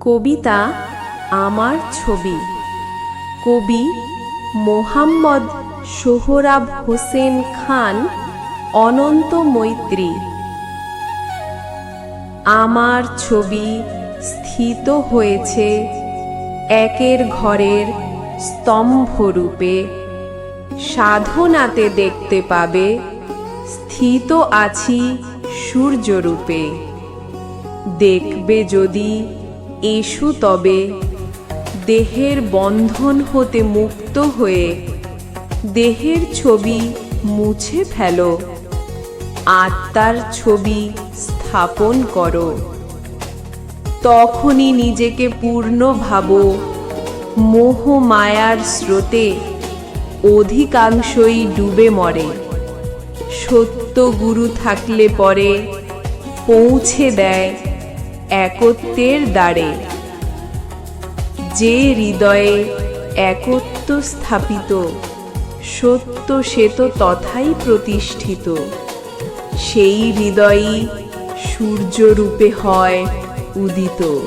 কবিতা আমার ছবি। কবি মোহাম্মদ সোহরাব হোসেন খান অনন্ত মৈত্রী। আমার ছবি স্থিত হয়েছে একের ঘরের স্তম্ভরূপে। সাধনাতে দেখতে পাবে স্থিত আছি সূর্যরূপে। দেখবে যদি এসু তবে দেহের বন্ধন হতে মুক্ত হয়ে দেহের ছবি মুছে ফেলো, আত্মার ছবি স্থাপন করো। তখনই নিজেকে পূর্ণ ভাবো, মোহ মায়ার স্রোতে অধিকাংশই ডুবে মরে। সত্য গুরু থাকলে পরে পৌঁছে দেয় একত্বের দ্বারে। যে হৃদয়ে একত্ব স্থাপিত, সত্য সে তো তথাই প্রতিষ্ঠিত। সেই হৃদয়ই সূর্যরূপে হয় উদিত।